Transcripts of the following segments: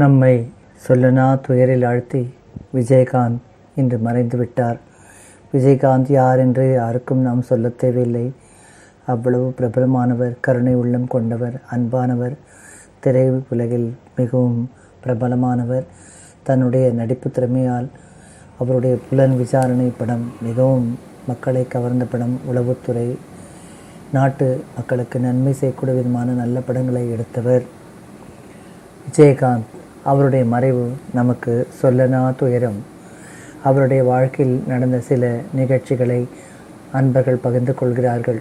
நம்மை சொல்லனா துயரில் ஆழ்த்தி விஜயகாந்த் இன்று மறைந்து விட்டார். விஜயகாந்த் யார் என்று யாருக்கும் நாம் சொல்ல தேவையில்லை. அவ்வளவு பிரபலமானவர் கருணை உள்ளம் கொண்டவர் அன்பானவர் திரை உலகில் மிகவும் பிரபலமானவர். தன்னுடைய நடிப்பு திறமையால் அவருடைய புலன் விசாரணை படம் மிகவும் மக்களை கவர்ந்த படம். உளவுத்துறை நாட்டு மக்களுக்கு நன்மை செய்யக்கூடிய விதமான நல்ல படங்களை எடுத்தவர் விஜயகாந்த். அவருடைய மறைவு நமக்கு சொல்லனா துயரம். அவருடைய வாழ்க்கையில் நடந்த சில நிகழ்ச்சிகளை அன்பர்கள் பகிர்ந்து கொள்கிறார்கள்.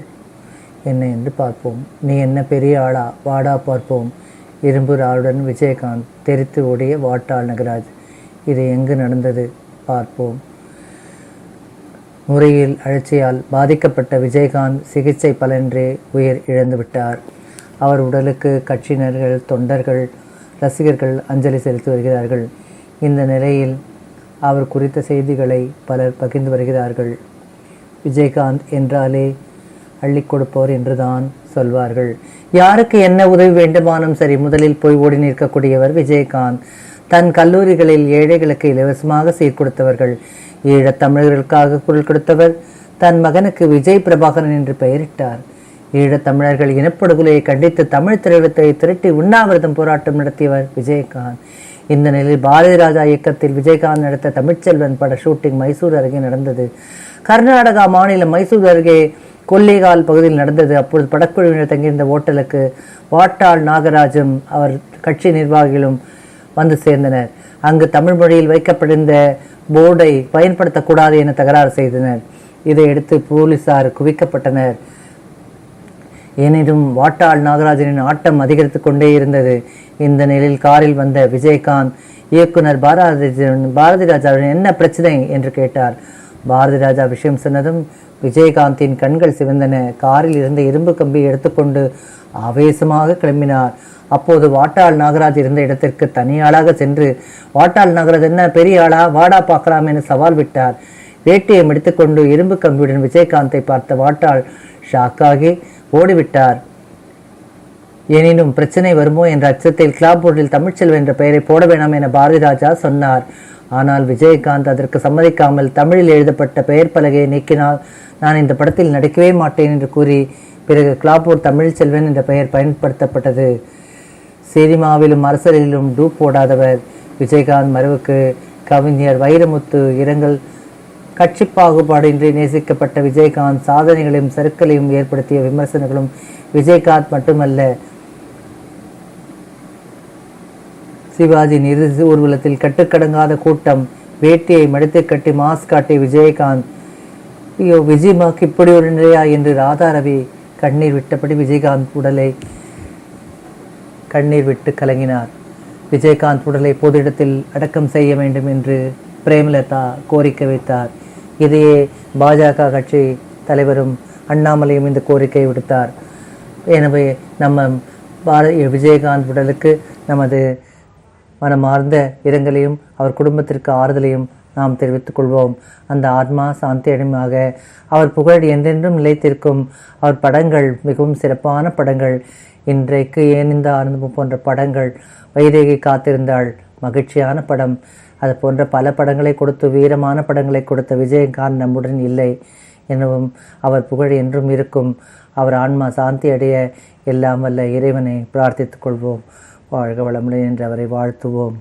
என்ன என்று பார்ப்போம். நீ என்ன பெரிய ஆளா? வாடா பார்ப்போம். இரும்பு ஆளுடன் விஜயகாந்த் தெரித்து ஓடிய வாட்டாள் நகராஜ். இது எங்கு நடந்தது? பார்ப்போம். முறையில் அழற்சியால் பாதிக்கப்பட்ட விஜயகாந்த் சிகிச்சை பலன்றி உயிர் இழந்து விட்டார் அவர் உடலுக்கு கட்சியினர்கள் தொண்டர்கள் ரசிகர்கள் அஞ்சலி செலுத்தி வருகிறார்கள். இந்த நிலையில் அவர் குறித்த செய்திகளை பலர் பகிர்ந்து வருகிறார்கள். விஜயகாந்த் என்றாலே அள்ளி கொடுப்பவர் என்றுதான் சொல்வார்கள். யாருக்கு என்ன உதவி வேண்டுமானும் சரி முதலில் போய் ஓடி நிற்கக்கூடியவர் விஜயகாந்த். தன் கல்லூரிகளில் ஏழைகளுக்கு இலவசமாக சீர்கொடுத்தவர்கள் ஈழத் தமிழர்களுக்காக குரல் கொடுத்தவர். தன் மகனுக்கு விஜய் பிரபாகரன் என்று பெயரிட்டார். ஈழத்தமிழர்கள் இனப்படுகொலையை கண்டித்து தமிழ் திரையிடத்தை திரட்டி உண்ணாவிரதம் போராட்டம் நடத்தியவர் விஜயகாந்த். இந்த நிலையில் பாரதி ராஜா இயக்கத்தில் விஜயகாந்த் நடத்த தமிழ்ச்செல்வன் பட ஷூட்டிங் மைசூர் அருகே நடந்தது. கர்நாடகா மாநிலம் மைசூர் அருகே கொல்லிகால் பகுதியில் நடந்தது. அப்பொழுது படக்குழுவினர் தங்கியிருந்த ஓட்டலுக்கு வாட்டாள் நாகராஜும் அவர் கட்சி நிர்வாகிகளும் வந்து சேர்ந்தனர். அங்கு தமிழ் மொழியில் வைக்கப்பட்டிருந்த போர்டை பயன்படுத்தக்கூடாது என தகராறு செய்தனர். இதையடுத்து போலீசார் குவிக்கப்பட்டனர். எனினும் வாட்டாள் நாகராஜனின் ஆட்டம் அதிகரித்து கொண்டே இருந்தது. இந்த நிலையில் காரில் வந்த விஜயகாந்த் இயக்குனர் பாரதி பாரதி ராஜாவின் என்ன பிரச்சனை என்று கேட்டார். பாரதி ராஜா விஷயம் சொன்னதும் விஜயகாந்தின் கண்கள் சிவந்தன. காரில் இருந்த இரும்பு கம்பியை எடுத்துக்கொண்டு ஆவேசமாக கிளம்பினார். அப்போது வாட்டாள் நாகராஜ் இருந்த இடத்திற்கு தனியாளாக சென்று வாட்டாள் நாகராஜ் என்ன பெரிய ஆளா? வாடா பார்க்கலாம் என சவால் விட்டார். வேட்டியை எடுத்துக்கொண்டு இரும்பு கம்பியுடன் விஜயகாந்தை பார்த்த வாட்டாள் ஷாக்காகி ஓடிவிட்டார். எனினும் பிரச்சனை வருமோ என்ற அச்சத்தில் கிளாப் தமிழ்ச்செல்வன் என்ற பெயரை போட வேண்டாம் என பாரதிராஜா சொன்னார். ஆனால் விஜயகாந்த் அதற்கு சம்மதிக்காமல் தமிழில் எழுதப்பட்ட பெயர் பலகையை நீக்கினால் நான் இந்த படத்தில் நடிக்கவே மாட்டேன் என்று கூறி பிறகு கிளாப்பூர் தமிழ்ச்செல்வன் என்ற பெயர் பயன்படுத்தப்பட்டது. சினிமாவிலும் அரசியலிலும் டூப் போடாதவர். விஜயகாந்த் மறைவுக்கு கவிஞர் வைரமுத்து இரங்கல் கட்சி பாகுபாடின்றி நேசிக்கப்பட்ட விஜயகாந்த் சாதனைகளையும் சருக்களையும் ஏற்படுத்திய விமர்சனங்களும் விஜயகாந்த் மட்டுமல்ல. சிவாஜியின் இறுதி ஊர்வலத்தில் கட்டுக்கடங்காத கூட்டம் வேட்டியை மடித்து கட்டி மாஸ்க் காட்டிய விஜயகாந்த் ஐயோ விஜயமாக்கு இப்படி ஒரு நிலையா என்று ராதா ரவி கண்ணீர் விட்டபடி விஜயகாந்த் உடலை கண்ணீர் விட்டு கலங்கினார். விஜயகாந்த் உடலை பொது இடத்தில் அடக்கம் செய்ய வேண்டும் என்று பிரேமலதா கோரிக்கை வைத்தார். இதையே பாஜக கட்சி தலைவரும் அண்ணாமலையும் இந்த கோரிக்கை விடுத்தார். எனவே நம்ம பாரதி விஜயகாந்த் உடலுக்கு நமது மனமார்ந்த இரங்கலையும் அவர் குடும்பத்திற்கு ஆறுதலையும் நாம் தெரிவித்துக் கொள்வோம். அந்த ஆத்மா சாந்தி அடைமாக அவர் புகழ் என்றென்றும் நிலைத்திருக்கும். அவர் படங்கள் மிகவும் சிறப்பான படங்கள். இன்றைக்கு ஏனிந்த ஆனந்தம் போன்ற படங்கள் வைதேகி காத்திருந்தாள்? மகிழ்ச்சியான படம். அது போன்ற பல படங்களை கொடுத்து வீரமான படங்களை கொடுத்த விஜயகாந்த் நம்முடன் இல்லை எனவும் அவர் புகழ் என்றும் இருக்கும். அவர் ஆன்மா சாந்தி அடைய எல்லாம் வல்ல இறைவனை பிரார்த்தித்துக் கொள்வோம். வாழ்க வளமுடன் என்று அவரை வாழ்த்துவோம்.